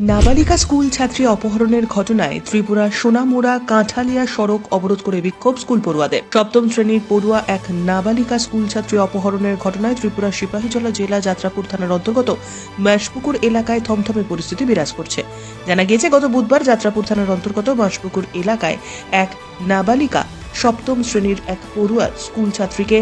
নাবালিকা স্কুল ছাত্রী অপহরণের ঘটনায় ত্রিপুরা সোনামুড়া কাঁঠালিয়া সড়ক অবরোধ করে বিক্ষোভ স্কুল পড়ুয়াদের। সপ্তম শ্রেণির পড়ুয়া এক নাবালিকা স্কুল ছাত্রী অপহরণের ঘটনায় ত্রিপুরা সিপাহীজলা জেলা যাত্রাপুর থানার অন্তর্গত মাসপুকুর এলাকায় থমথমে পরিস্থিতি বিরাজ করছে। জানা গিয়েছে, গত বুধবার যাত্রাপুর থানার অন্তর্গত মাসপুকুর এলাকায় এক নাবালিকা সপ্তম শ্রেণির এক পড়ুয়া স্কুল ছাত্রীকে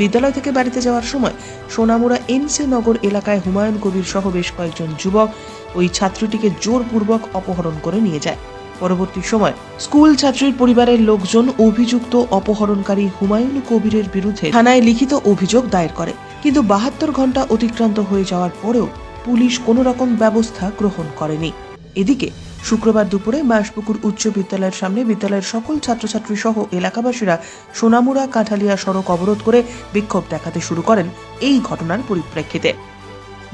বিদ্যালয় থেকে বাড়িতে যাওয়ার সময় সোনামুড়া এনসি নগর এলাকায় হুমায়ুন কবির সহ বেশ কয়েকজন যুবক ওই ছাত্রীটিকে জোরপূর্বক অপহরণ করে নিয়ে যায়। পরবর্তী সময় স্কুল ছাত্রীর পরিবারের লোকজন অভিযুক্ত অপহরণকারী হুমায়ুন কবিরের বিরুদ্ধে থানায় লিখিত অভিযোগ দায়ের করে। কিন্তু বাহাত্তর ঘণ্টা অতিক্রান্ত হয়ে যাওয়ার পরেও পুলিশ কোনো রকম ব্যবস্থা গ্রহণ করেনি। এদিকে শুক্রবার দুপুরে মাসপুকুর উচ্চ বিদ্যালয়ের সামনে বিদ্যালয়ের সকল ছাত্রছাত্রী সহ এলাকাবাসীরা সোনামুড়া কাঠালিয়া সড়ক অবরোধ করে বিক্ষোভ দেখাতে শুরু করেন এই ঘটনার পরিপ্রেক্ষিতে।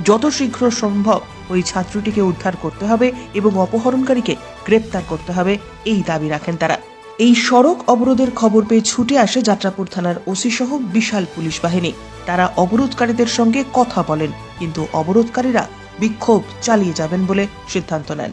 যত শীঘ্র সম্ভব ওই ছাত্রটিকে উদ্ধার করতে হবে এবং অপহরণকারীকে গ্রেপ্তার করতে হবে, এই দাবি রাখেন তারা। এই সড়ক অবরোধের খবর পেয়ে ছুটে আসে যাত্রাপুর থানার ওসি সহ বিশাল পুলিশ বাহিনী। তারা অবরোধকারীদের সঙ্গে কথা বলেন, কিন্তু অবরোধকারীরা বিক্ষোভ চালিয়ে যাবেন বলে সিদ্ধান্ত নেন।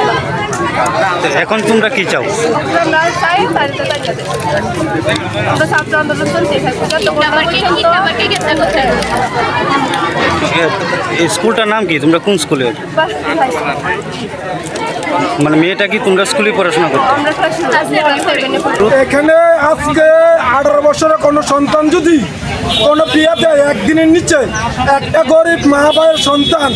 এখন তোমরা কি চাও? স্কুলটার নাম কি? তোমরা কোন স্কুলের? মানে মেয়েটা কি তোমরা স্কুলে পড়াশোনা পড়ি এখানে আজকে আঠারো বছরের কোনো সন্তান যদি কোনো বিয়াতে একদিনের নিচে, একটা গরিব মা ভাইয়ের সন্তান,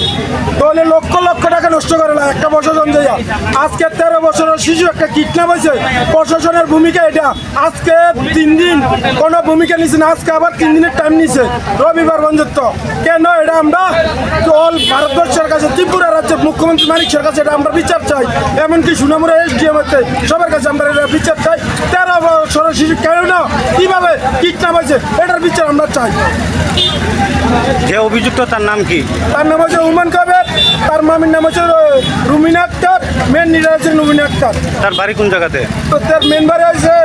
তাহলে লক্ষ লক্ষ টাকা নষ্ট করে না একটা দেয়া। আজকে তেরো বছরের শিশু একটা কিডন্যাপ হয়েছে। প্রশাসনের ভূমিকা এটা। আজকে তিন দিন কোনো ভূমিকা নিছে না আজকে আবার তিন দিনের টাইম নিছে। রবিবার বন্ধুত্ব। কেন এটা আমরা অল ভারতবর্ষের কাছে ত্রিপুরা রাজ্যের মুখ্যমন্ত্রী মানিকের কাছে এটা আমরা বিচার চাই। এমনকি সুনামুরা এসডিএম হচ্ছে সবার কাছে আমরা এটা বিচার চাই। তেরো বছরের শিশু কেন না? কীভাবে কিডন্যাপ হয়েছে? এটার বিচার আমরা চাই। যে অভিযুক্ত তার নাম কি? তার নাম হচ্ছে উমান কবির। তার মামির নাম হচ্ছে রুমিনা আক্তার। মেন লিডার হচ্ছে রুমিনা আক্তার। তার বাড়ি কোন জায়গাতে? তো তার মেন বাড়ি আছে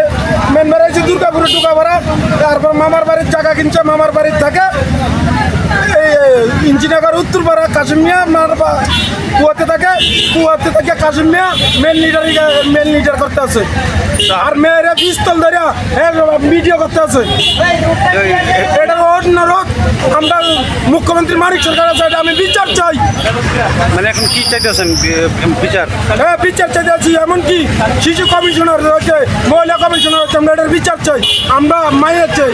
মেন বাড়ি আছে দুর্গাপুরে টুকাপাড়া। তারপর মামার বাড়ির জায়গা কিনছে মামার বাড়ির থাকে এই ইঞ্জিনগর উত্তরপাড়া কাশ্মীর আপনার বা- কুয়াতে থাকে কুয়াতে থাকে Kashmir main leader main leader করতে আছে। আর মেয়েরা পিস্তল ধরিয়া ভিডিও করতে আছে। এটা অন্য রোগ আমরা মুখ্যমন্ত্রী মানিক সরকার আছে এটা আমি বিচার চাই। মানে এখন কি চাইতেছেন বিচার? হ্যাঁ বিচার চাইতে আছি এমনকি শিশু কমিশনার রয়েছে মহিলা কমিশনার রয়েছে আমরা এটার বিচার চাই। আমরা মায়ের চাই।